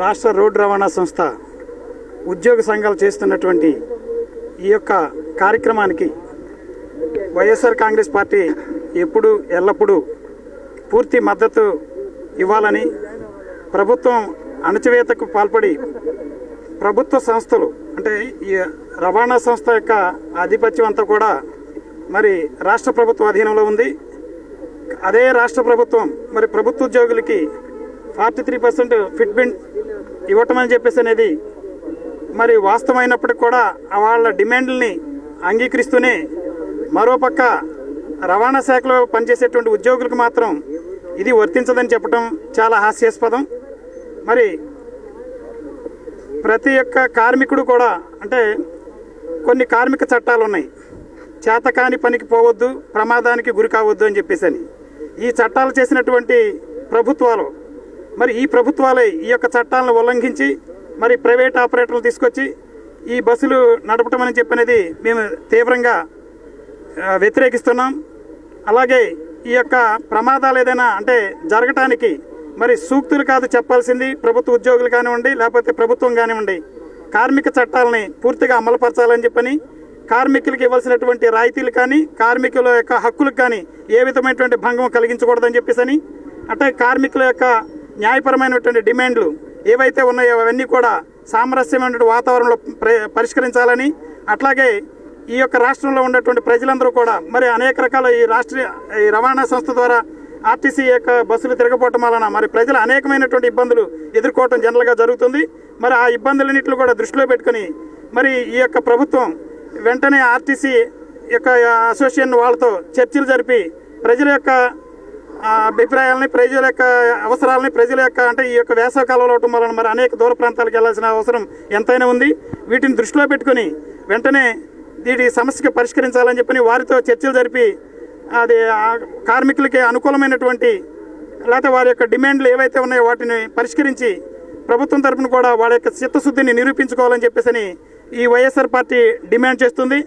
రాష్ట్ర రోడ్డు రవాణా సంస్థ ఉద్యోగ సంఘాలు చేస్తున్నటువంటి ఈ యొక్క కార్యక్రమానికి వైఎస్ఆర్ కాంగ్రెస్ పార్టీ ఎప్పుడు ఎల్లప్పుడూ పూర్తి మద్దతు ఇవ్వాలని ప్రభుత్వం అణచివేతకు పాల్పడి ప్రభుత్వ సంస్థలు అంటే ఈ రవాణా సంస్థ యొక్క ఆధిపత్యం అంతా కూడా మరి రాష్ట్ర ప్రభుత్వ అధీనంలో ఉంది. అదే రాష్ట్ర ప్రభుత్వం మరి ప్రభుత్వ ఉద్యోగులకి ఫార్టీ త్రీ పర్సెంట్ ఫిట్మెంట్ ఇవ్వటం అని చెప్పేసి అనేది మరి వాస్తవమైనప్పటికి కూడా వాళ్ళ డిమాండ్లని అంగీకరిస్తూనే మరోపక్క రవాణా శాఖలో పనిచేసేటువంటి ఉద్యోగులకు మాత్రం ఇది వర్తించదని చెప్పడం చాలా హాస్యాస్పదం. మరి ప్రతి ఒక్క కార్మికుడు కూడా అంటే కొన్ని కార్మిక చట్టాలు ఉన్నాయి చేతకాని పనికి పోవద్దు ప్రమాదానికి గురి కావద్దు అని చెప్పేసి అని. ఈ చట్టాలు చేసినటువంటి ప్రభుత్వాలు మరి ఈ ప్రభుత్వాలే ఈ యొక్క చట్టాలను ఉల్లంఘించి మరి ప్రైవేట్ ఆపరేటర్లు తీసుకొచ్చి ఈ బస్సులు నడపటం అని చెప్పనేది మేము తీవ్రంగా వ్యతిరేకిస్తున్నాం. అలాగే ఈ యొక్క ప్రమాదాలు ఏదైనా అంటే జరగటానికి మరి సూక్తులు కాదు చెప్పాల్సింది ప్రభుత్వ ఉద్యోగులు కానివ్వండి లేకపోతే ప్రభుత్వం కానివ్వండి. కార్మిక చట్టాలని పూర్తిగా అమలుపరచాలని చెప్పని కార్మికులకు ఇవ్వాల్సినటువంటి రాయితీలు కానీ కార్మికుల యొక్క హక్కులకు కానీ ఏ విధమైనటువంటి భంగం కలిగించకూడదని చెప్పేసి అంటే కార్మికుల యొక్క న్యాయపరమైనటువంటి డిమాండ్లు ఏవైతే ఉన్నాయో అవన్నీ కూడా సామరస్యమైనటువంటి వాతావరణంలో ప్ర- పరిష్కరించాలని అట్లాగే ఈ యొక్క రాష్ట్రంలో ఉన్నటువంటి ప్రజలందరూ కూడా మరి అనేక రకాల ఈ రాష్ట్రీయ ఈ రవాణా సంస్థ ద్వారా ఆర్టీసీ యొక్క బస్సులు తిరగపోవటం వలన మరి ప్రజలు అనేకమైనటువంటి ఇబ్బందులు ఎదుర్కోవటం జనరల్గా జరుగుతుంది. మరి ఆ ఇబ్బందులన్నింటిని కూడా దృష్టిలో పెట్టుకుని మరి ఈ యొక్క ప్రభుత్వం వెంటనే ఆర్టీసీ యొక్క అసోసియేషన్ వాళ్ళతో చర్చలు జరిపి ప్రజల యొక్క అభిప్రాయాలని ప్రజల యొక్క అవసరాలని ప్రజల యొక్క అంటే ఈ యొక్క వేసవ కాలంలో వలన మరి అనేక దూర ప్రాంతాలకు వెళ్ళాల్సిన అవసరం ఎంతైనా ఉంది. వీటిని దృష్టిలో పెట్టుకుని వెంటనే దీని సమస్యకి పరిష్కరించాలని చెప్పని వారితో చర్చలు జరిపి అది కార్మికులకి అనుకూలమైనటువంటి లేకపోతే వారి యొక్క డిమాండ్లు ఏవైతే ఉన్నాయో వాటిని పరిష్కరించి ప్రభుత్వం తరపున కూడా వాళ్ళ యొక్క చిత్తశుద్ధిని నిరూపించుకోవాలని చెప్పేసి ఈ వైఎస్ఆర్ పార్టీ డిమాండ్ చేస్తుంది.